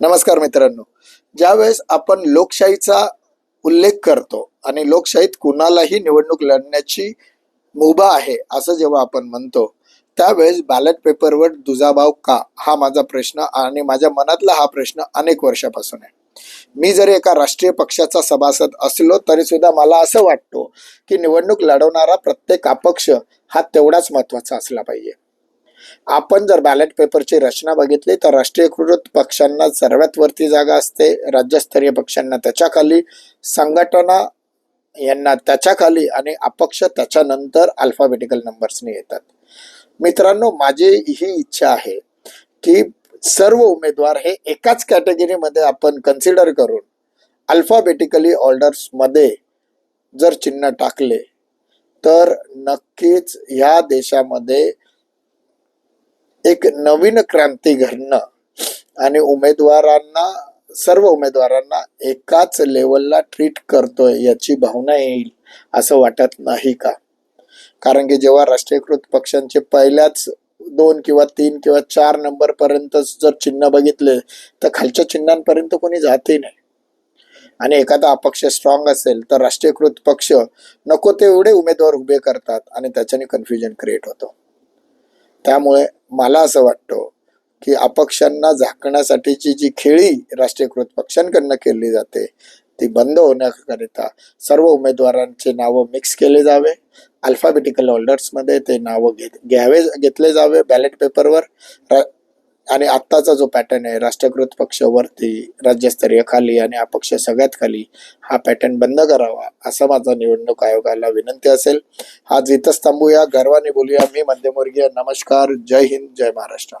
नमस्कार मित्रांनो. ज्यावेळेस आपण लोकशाहीचा उल्लेख करतो आणि लोकशाहीत कुणालाही निवडणूक लढण्याची मुभा आहे असं जेव्हा आपण म्हणतो त्यावेळेस बॅलेट पेपरवर दुजाभाव का? हा माझा प्रश्न आणि माझ्या मनातला हा प्रश्न अनेक वर्षापासून आहे. मी जरी एका राष्ट्रीय पक्षाचा सभासद असलो तरी सुद्धा मला असं वाटतो की निवडणूक लढवणारा प्रत्येक अपक्ष हा तेवढाच महत्त्वाचा असला पाहिजे. आपण जर बॅलेट पेपरची रचना बघितली तर राष्ट्रीयकृत पक्षांना सर्वात वरती जागा असते राज्यस्तरीय पक्षांना त्याच्याखाली संघटना यांना त्याच्याखाली आणि अपक्ष त्याच्यानंतर अल्फाबेटिकल नंबर्सने येतात. मित्रांनो माझी ही इच्छा आहे की सर्व उमेदवार हे एकाच कॅटेगरीमध्ये आपण कन्सिडर करून अल्फाबेटिकली ऑर्डर्समध्ये जर चिन्ह टाकले तर नक्कीच ह्या देशामध्ये एक नवीन क्रांती घडणं आणि उमेदवारांना सर्व उमेदवारांना एकाच लेवलला ट्रीट करतोय याची भावना येईल असं वाटत नाही का? कारण की जेव्हा राष्ट्रीयकृत पक्षांचे पहिल्याच दोन किंवा तीन किंवा चार नंबर पर्यंत जर चिन्ह बघितले तर खालच्या चिन्हांपर्यंत कोणी जातही नाही. आणि एखादा अपक्ष स्ट्रॉंग असेल तर राष्ट्रीयकृत पक्ष नको तेवढे उमेदवार उभे करतात आणि त्याच्याने कन्फ्युजन क्रिएट होतं. त्यामुळे मला असं वाटतं की अपक्षांना झाकण्यासाठीची जी खेळी राष्ट्रीयकृत पक्षांकडनं केली जाते ती बंद होण्याकरिता सर्व उमेदवारांचे नावं मिक्स केले जावे. अल्फाबेटिकल ऑर्डर्समध्ये ते नावं घेत घ्यावे घेतले जावे बॅलेट पेपरवर आणि आत्ताचा जो पॅटर्न आहे राष्ट्रीयकृत पक्ष वरती राज्यस्तरीय खाली आणि अपक्ष सगळ्यात खाली हा पॅटर्न बंद करावा असा माझा निवडणूक आयोगाला विनंती असेल. आज इथंच थांबूया. गर्वाने बोलूया. मी मध्यमवर्गीय नमस्कार. जय हिंद. जय महाराष्ट्र.